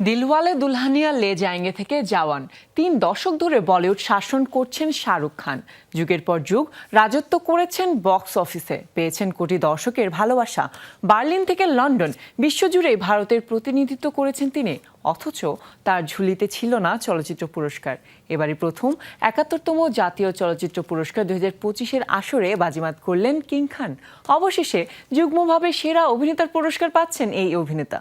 দিলওয়ালে দুলহানিয়া লে জায়েঙ্গে থেকে জাওয়ান। তিন দশক ধরে বলিউড শাসন করছেন শাহরুখ খান। যুগের পর যুগ রাজত্ব করেছেন বক্স অফিসে। পেয়েছেন কোটি দর্শকের ভালোবাসা। বার্লিন থেকে লন্ডন বিশ্বজুড়ে ভারতের প্রতিনিধিত্ব করেছেন তিনি। অথচ তার ঝুলিতে ছিল না চলচ্চিত্র পুরস্কার। এবারই প্রথম একাত্তরতম জাতীয় চলচ্চিত্র পুরস্কার দুই হাজার পঁচিশের আসরে বাজিমাত করলেন কিং খান। অবশেষে যুগ্মভাবে সেরা অভিনেতার পুরস্কার পাচ্ছেন এই অভিনেতা।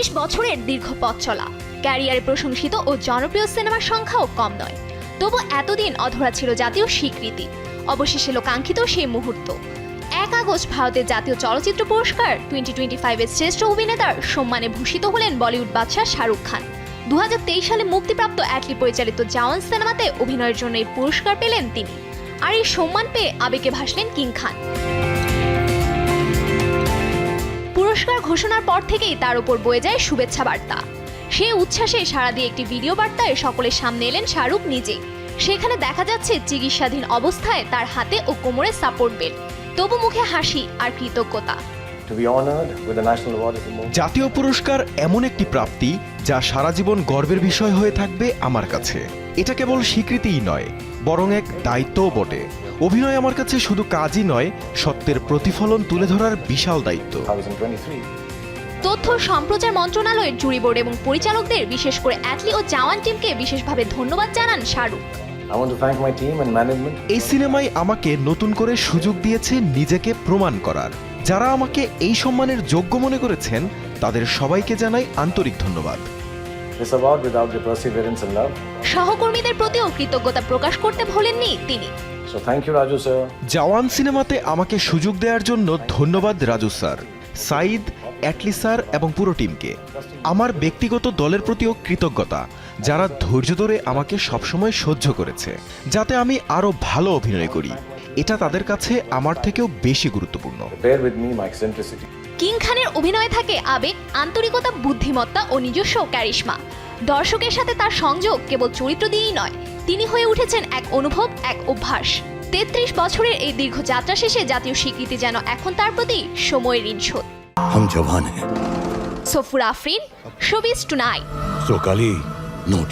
তেত্রিশ বছরের দীর্ঘ পথ চলা। ক্যারিয়ারে প্রশংসিত ও জনপ্রিয় সিনেমার সংখ্যাও কম নয়। তবু এতদিন অধরা ছিল জাতীয় স্বীকৃতি। অবশেষে এলো কাঙ্ক্ষিত সেই মুহূর্ত। এক আগস্ট ভারতের জাতীয় চলচ্চিত্র পুরস্কার টোয়েন্টি টোয়েন্টি ফাইভের শ্রেষ্ঠ অভিনেতার সম্মানে ভূষিত হলেন বলিউড বাদশাহ শাহরুখ খান। দু হাজার তেইশ সালে মুক্তিপ্রাপ্ত অ্যাটলি পরিচালিত জাওয়ান সিনেমাতে অভিনয়ের জন্য এই পুরস্কার পেলেন তিনি। আর এই সম্মান পেয়ে আবেগে ভাসলেন কিং খান। ঘোষণার পর থেকেই তার উপর বয়ে যায় শুভেচ্ছা বার্তা। সে উচ্ছ্বাসে সাড়া দিয়ে একটি ভিডিও বার্তায় সকলের সামনে এলেন শাহরুখ নিজে। সেখানে দেখা যাচ্ছে চিকিৎসাধীন অবস্থায় তার হাতে ও কোমরে সাপোর্ট বেল্ট। তবু মুখে হাসি আর কৃতজ্ঞতা। To be honored with the national award is the most জাতীয় পুরস্কার এমন একটি প্রাপ্তি যা সারা জীবন গর্বের বিষয় হয়ে থাকবে আমার কাছে। এটা কেবল স্বীকৃতিই নয় বরং এক দায়িত্বও বটে। অভিনয় আমার কাছে শুধু কাজই নয় সত্যের প্রতিফলন তুলে ধরার বিশাল দায়িত্ব। 2023. তথ্য সম্প্রচার মন্ত্রণালয়ের জুরি বোর্ড এবং পরিচালকদের বিশেষ করে অ্যাটলি ও জাওয়ান টিমকে বিশেষভাবে ধন্যবাদ জানান Shahrukh I want to thank my team and management. এই সিনেমায় আমাকে নতুন করে সুযোগ দিয়েছে নিজেকে প্রমাণ করার যারা আমাকে এই সম্মানের যোগ্য মনে করেছেন তাদের সবাইকে জানাই আন্তরিক ধন্যবাদ This award without the perseverance and love. সহকর্মীদের প্রতিও কৃতজ্ঞতা প্রকাশ করতে ভোলেননি তিনি So thank you, Raju sir. জওয়ান সিনেমাতে আমাকে সুযোগ দেওয়ার জন্য ধন্যবাদ রাজু স্যার সাইদ অ্যাটলি স্যার এবং পুরো টিমকে। আমার ব্যক্তিগত দলের প্রতিও কৃতজ্ঞতা যারা ধৈর্য ধরে আমাকে সবসময় সহ্য করেছে যাতে আমি আরও ভালো অভিনয় করি। এটা তাদের কাছে আমার থেকেও বেশি গুরুত্বপূর্ণ. কিং খানের অভিনয়ে থাকে আবেগ আন্তরিকতা বুদ্ধিমত্তা ও নিজস্ব ক্যারিশমা দর্শকের সাথে তার সংযোগ কেবল চরিত্র দিয়েই নয় তিনি হয়ে উঠেছেন এক অনুভব এক অভ্যাস। তেত্রিশ বছরের এই দীর্ঘ যাত্রা শেষে জাতীয় স্বীকৃতি যেন এখন তার প্রতি সময়ের ঋণ শোধ हम जवान हैं सो फुर आफरीन शोबिस टुनाइट सो काली नो